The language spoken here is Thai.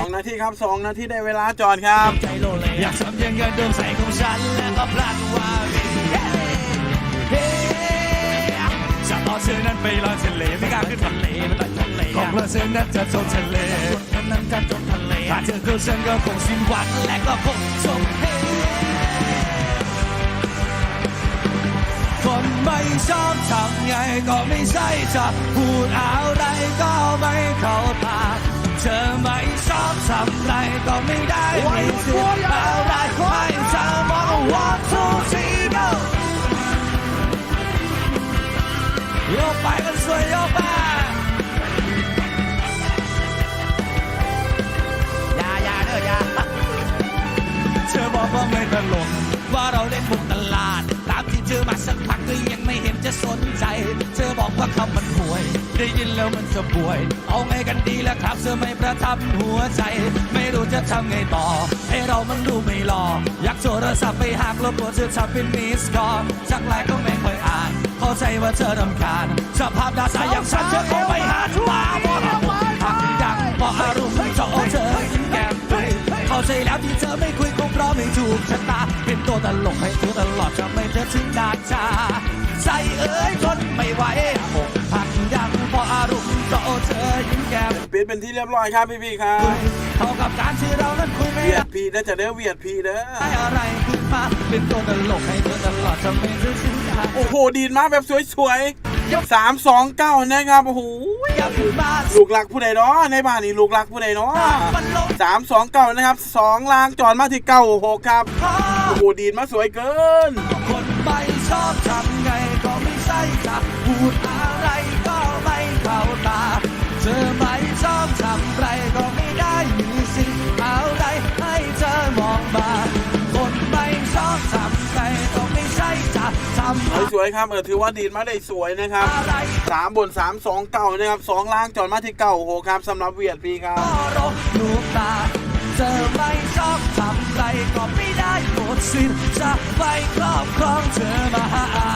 องนาทีครับสองนาทีได้เวลาจอดครับ ใจโลเลอยากทำย่างเงินเดิมใส่ของฉันแล้วก็พลาดว่าเฮ้เฮ้จะเอาเธอนั้นไปลอยทะเลไม่กล้าขึ้นทะเลไม่ลอยทะเลของเราะเธอนั้นจะจมทะเลคนนั้นจะจมทะเลถ้าเธอคือฉันก็คงสิ้นหวังและก็คงจมเฮคนไม่ชอบทำไงก็ไม่ใช่จะพูดอะไรก็ไม่เข้าตาเธอไม่ ชอบทำไรก็ไม่ได้มีสิทธิ์อะไรให้เธอมองว่าทุกทีโยโยกไปกันสวยโย กไปอย่าอย่าเด้ออย่าเธอบอกว่าไม่ตลกว่าเราเล่นมุกตลาดตามที่เธอมาสักพักก็ยังไม่เห็นจะสนใจ เธอบอกว่าคำมันห่วย ได้ยินแล้วมันจะป่วย เอาไงกันดีล่ะครับเธอไม่ประทับหัวใจ ไม่รู้จะทำไงต่อ ให้เรามันดูไม่หล่ออยากโทรศัพท์ไปหากลบตัวเธอทำเป็นมิสกอลสักไลน์ก็ไม่ค่อยอ่าน เข้าใจว่าเธอรำคาญสภาพดาษาอย่างฉันเธอคงไม่หาว่าว่าหักดังเพราะอารมณ์เจาะเธอยิ้มแก้มด้วยเข้าใจแล้วที่เธอไม่คุยคงเพราะไม่ถูกชะตาเป็นตัวตลก ไม่ไหวอกหักดังเพราะอารมณ์เจาะเธอยิ้มแก้มปิดเป็นที่เรียบร้อยครับพี่พี่ๆครับเท่ากับการที่เรานั้นคุยไม่เวียได้ดพีนะจะเด้อเวียดพีเด้ออะไรขึ้นมาเป็นตัวตลกให้เธอตลอดจะไม่เธอถึงดาโอ้โหดีดมาแบบสวยๆสามสองเก้านะครับโอ้โหอย่าพูดมาลูกหลักผู้ใดเนาะในบ้านนี่ลูกหลักผู้ใดเนาะมันลงสามสองเก้านะครับสองลางจอดมาที่เก้าหกครับคอโอ้โหดีดมาสวยเกิน คนไม่ชอบทำไงก็ไม่ใช่ จะพูดอะไรก็ไม่เข้าตา เธอไม่ชอบทำไรก็ไม่ได้มีสิ่งอะไรให้เธอมองมา คนไม่ชอบทำไรก็ไม่ใช่จะทำ สวยๆครับเออถือว่าดีดมาได้สวยนะครับอะไรสามบนสามสองเก้านะครับสองล่างจอดมาที่เก้าหกครับสำหรับเวียดพีครับ ก็รบลูกตา เธอไม่ชอบทำไรก็ไม่ได้หมดสิทธิ์จะไปครอบครองเธอมาหาอ